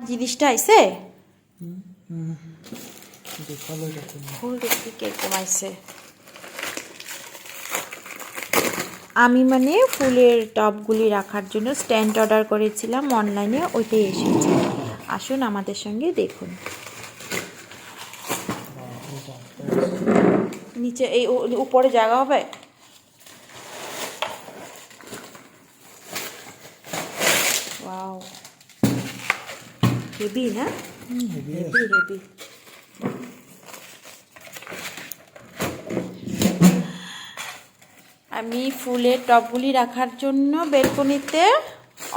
জিনিসটা আইছে? আইছে আমি মানে ফুলের টবগুলি রাখার জন্য স্ট্যান্ড অর্ডার করেছিলাম অনলাইনে, ওইটাই এসেছে। আসুন আমাদের সঙ্গে দেখুন। নিচে এই উপরে জায়গা হবে? ওয়াও। হেভি না? হেভি। হেভি আমি ফুলের টবগুলি রাখার জন্য বেলকনিতে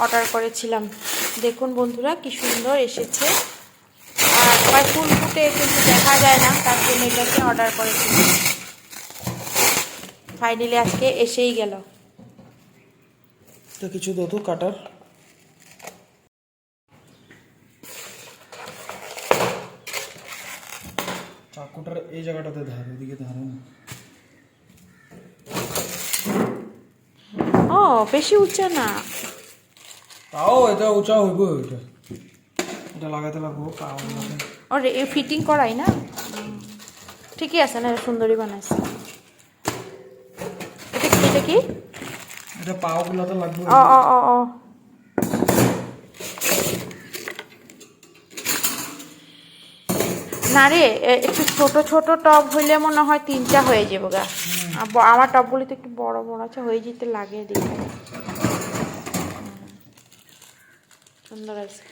অর্ডার করেছিলাম। দেখুন বন্ধুরা কি সুন্দর এসেছে। আর ফুল ফুটে কিন্তু দেখা যায় না তার জন্য এটাকে অর্ডার করেছিলাম। ফাইনালি আজকে এসেই গেল। তো কিছু দো কাটার চাকুটার এই জায়গাটাতে ধার এদিকে ধারে না ও বেশি উঁচা না। তাও এটা উঁচা হইব এটা। এটা লাগাতে লাগবো পাও লাগে। ওর এই ফিটিং করাই না? ঠিকই আছে না সুন্দরী বানাইছে। এটা কি এটা কি? এটা পাও গুলাতে লাগবে। ও ও ও না রে একটু ছোট ছোট টব হইলে মনে হয় তিনটা হয়ে যাবে গা। আমার টবগুলি তো একটু বড় বড় আছে হয়ে যেতে লাগে দেখে। সুন্দর আছে।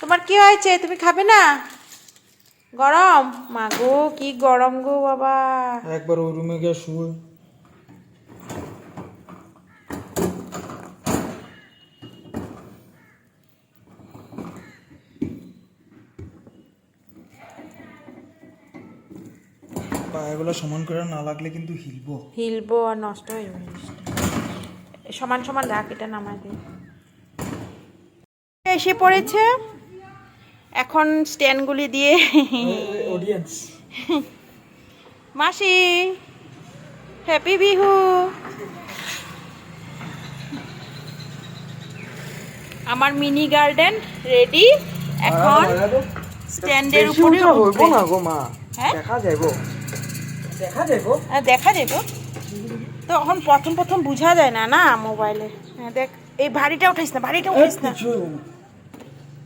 তোমার কি হয়েছে? তুমি খাবে না? গরম? মা গো কি গরম গো বাবা। একবার ওই রুমে গিয়ে শুয়ে। পায়েগুলো সমান করে না লাগলে কিন্তু হিলবো। হিলবো আর নষ্ট হয়ে যাবে সমান সমান রাখ এটা নামাই দিই এসে পড়েছে। এখন স্ট্যান্ডগুলি দিয়ে অডিয়েন্স মাসি হ্যাপি বিহু। আমার মিনি গার্ডেন রেডি। এখন স্ট্যান্ডের উপরে উঠবে। না গো মা। হ্যাঁ? দেখা যাইব। দেখা যাইব হ্যাঁ, দেখা যাবে তো এখন প্রথম প্রথম বোঝা যায় না না মোবাইলে? হ্যাঁ দেখ এই ভারীটা উঠাইস না ভারীটা উঠাইস না।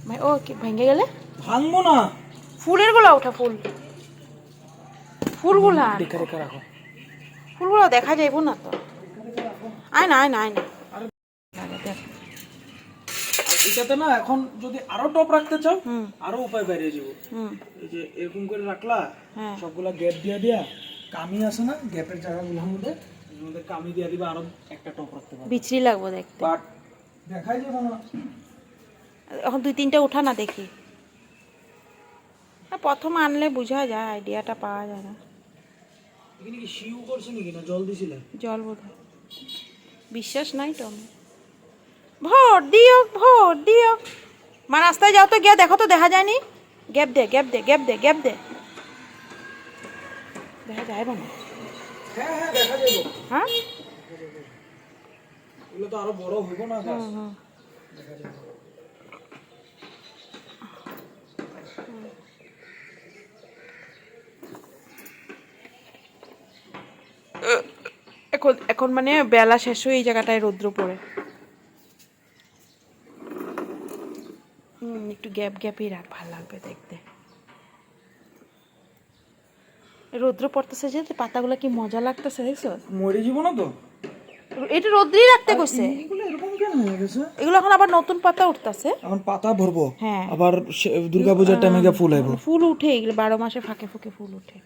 ভাই, ও কি ভেঙে গেলে? ভাঙবো না। ফুলেরগুলা ওঠা ফুল। ফুলগুলা। দেখা রেখা রাখো। ফুলগুলো দেখা যাইব না তো। আয় না আয় না আয় না। দেখ। এটাতে না এখন যদি আরও টপ রাখতে চাও আরও উপায় বেরিয়ে যাব। হুম। এই যে এরকম করে রাখলা হ্যাঁ। সবগুলা গ্যাপ দিয়া দিয়া কামি আছে না গ্যাপের জায়গাগুলোর মধ্যে মধ্যে কামি দিয়া দিবা আরও একটা টপ রাখতে পারবে। লাগবো দেখতে। বাট দেখাই যাবে না। এখন দুই তিনটা উঠা না দেখি। প্রথম আনলে বোঝা যায় আইডিয়াটা পাওয়া যায় না। এখানে কি শিউ করছে নাকি না? জল দিছিলে? জল বোধ বিশ্বাস নাই তো। ভোট দিও ভোট দিও। মা রাস্তায় যাও তো গিয়ে দেখো তো দেখা যায়নি। গ্যাপ দে গ্যাপ দে গ্যাপ দে গ্যাপ দে। দেখা যায় না? হ্যাঁ হ্যাঁ দেখা যাবে হ্যাঁ? এগুলো তো আরও বড় হইব না গাছ হুম, হুম। দেখা যাবে এখন এখন মানে বেলা শেষ হয়ে এই জায়গাটায় রৌদ্র পড়ে। হুম, একটু গ্যাপ গ্যাপই রাখ ভালো লাগবে দেখতে। রৌদ্র পড়তেছে যে পাতাগুলো কি মজা লাগতেছে দেখছ? মরে যাব না তো? এটা রৌদ্রই রাখতে কইছে। এগুলো এরকম কেন হয়ে গেছে? এগুলো এখন আবার নতুন পাতা উঠতেছে। এখন পাতা ভরবো। হ্যাঁ। আবার দুর্গা পূজার টাইমে গিয়ে ফুল আইব। ফুল উঠে এগুলো বারো মাসে ফাঁকে ফুঁকে ফুল উঠে।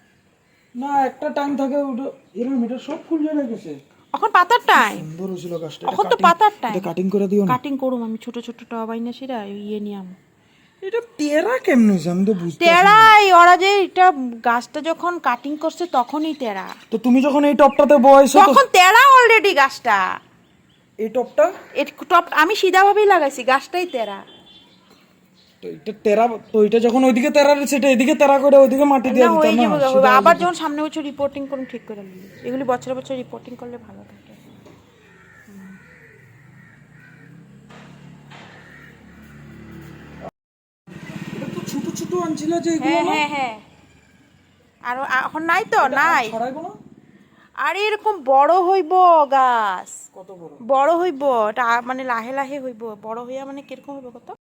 না একটা টাইম থাকে এরকম এটা সব ফুল জমে গেছে। এখন পাতার টাইম সুন্দর হয়েছিল গাছটা। এখন তো পাতার টাইম কাটিং করে দিও না। কাটিং করুম আমি ছোট ছোট টবাই না সেটা ইয়ে নিয়ে আম। এটা টেরা কেমন হয়েছে তো বুঝতে টেরাই ওরা যে এটা গাছটা যখন কাটিং করছে তখনই টেরা। তো তুমি যখন এই টপটাতে বয়স তখন তেরা অলরেডি গাছটা। এই টপটা? এর টপ আমি সিধাভাবেই লাগাইছি গাছটাই তেরা তো এটা তেরা তো এটা যখন ওইদিকে তেরা এটা এদিকে তেরা করে ওইদিকে মাটি দিয়ে দিতাম না? আবার যখন সামনে বছর রিপোর্টিং করুন ঠিক করে নিবি এগুলি বছরে বছর রিপোর্টিং করলে ভালো থাকে। ছোট আনছিল যে এগুলো হ্যাঁ হ্যাঁ হ্যাঁ। আর এখন নাই তো নাই। আর এরকম বড় হইব গাছ। কত বড়? বড় হইব এটা মানে লাহে লাহে হইব। বড় হইয়া মানে কীরকম হইব কত?